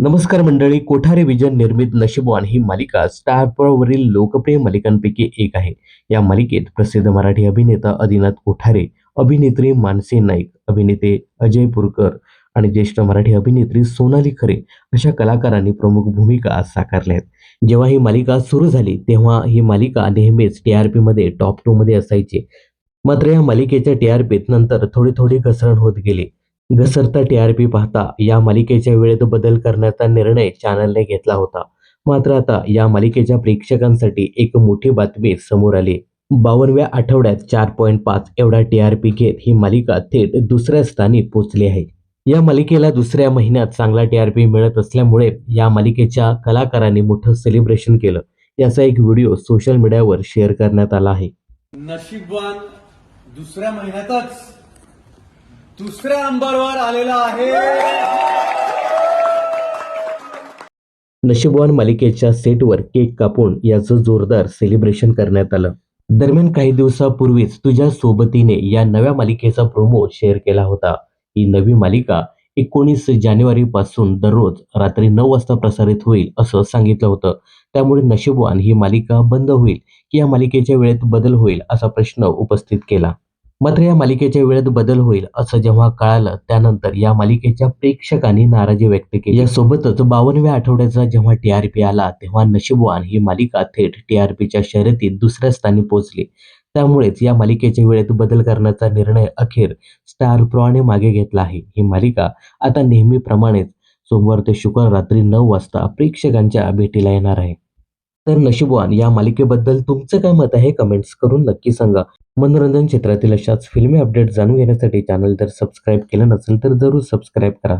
नमस्कार मंडळी कोठारे विजन निर्मित नशिबवान ही मालिका स्टार लोकप्रिय मालिकांपैकी एक आहे. या मालिकेत प्रसिद्ध मराठी अभिनेता आदिनाथ कोठारे अभिनेत्री मानसी नाईक अभिनेते अजय पुरकर आणि ज्येष्ठ मराठी अभिनेत्री सोनाली खरे अशा कलाकारांनी प्रमुख भूमिका साकारल्या आहेत. जेव्हा ही मालिका सुरू झाली तेव्हा ही मालिका नेहमीच टी आर पीमध्ये टॉप टूमध्ये असायची. मात्र या मालिकेच्या टी आर पीत नंतर थोडी थोडी घसरण होत गेली. घसरता टीआरपी पाहता. या मालिकेच्या वेळेत बदल करण्याचा निर्णय चॅनलने घेतला होता. मात्र आता या मालिकेच्या प्रेक्षकांसाठी एक मोठी बातमी समोर आली. बावनव्या आठवड्यात चार पॉईंट पाच एवढा टीआरपी घेत ही मालिका थेट दुसऱ्या स्थानी पोहोचली आहे. या मालिकेला दुसऱ्या महिन्यात चांगला टीआरपी मिळत असल्यामुळे या मालिकेच्या कलाकारांनी मोठं सेलिब्रेशन केलं. याचा एक व्हिडिओ सोशल मीडियावर शेअर करण्यात आला आहे. नशीबवान दुसऱ्या महिन्यातच दुसऱ्या नंबरवर आलेला आहे. नशीबवान मालिकेच्या सेटवर केक कापून याचं जोरदार सेलिब्रेशन करण्यात आलं. दरम्यान काही दिवसापूर्वीच तुझ्या सोबतीने या नव्या मालिकेचा प्रोमो शेअर केला होता. ही नवी मालिका एकोणीस जानेवारी पासून दररोज रात्री नऊ वाजता प्रसारित होईल असं सांगितलं होतं. त्यामुळे नशीबवान ही मालिका बंद होईल की या मालिकेच्या वेळेत बदल होईल असा प्रश्न उपस्थित केला. मात्र या मालिकेच्या वेळेत बदल होईल असं जेव्हा कळालं त्यानंतर या मालिकेच्या प्रेक्षकांनी नाराजी व्यक्त केली. यासोबतच बावनव्या आठवड्याचा जेव्हा टीआरपी आला तेव्हा नशीबवान ही मालिका थेट टीआरपीच्या शर्यतीत दुसऱ्या स्थानी पोहोचली. त्यामुळेच या मालिकेच्या वेळेत बदल करण्याचा निर्णय अखेर स्टार प्रॉने मागे घेतला आहे. ही मालिका आता नेहमीप्रमाणेच सोमवार ते शुक्रवार रात्री नऊ वाजता प्रेक्षकांच्या भेटीला येणार आहे. तर नशीबवान या मालिकेबद्दल तुमचं काय मत आहे कमेंट्स करून नक्की सांगा. मनोरंजन क्षेत्रातील अशाच फिल्मी अपडेट जाणून घेण्यासाठी चॅनल जर सबस्क्राईब केलं नसेल तर जरूर सबस्क्राईब करा.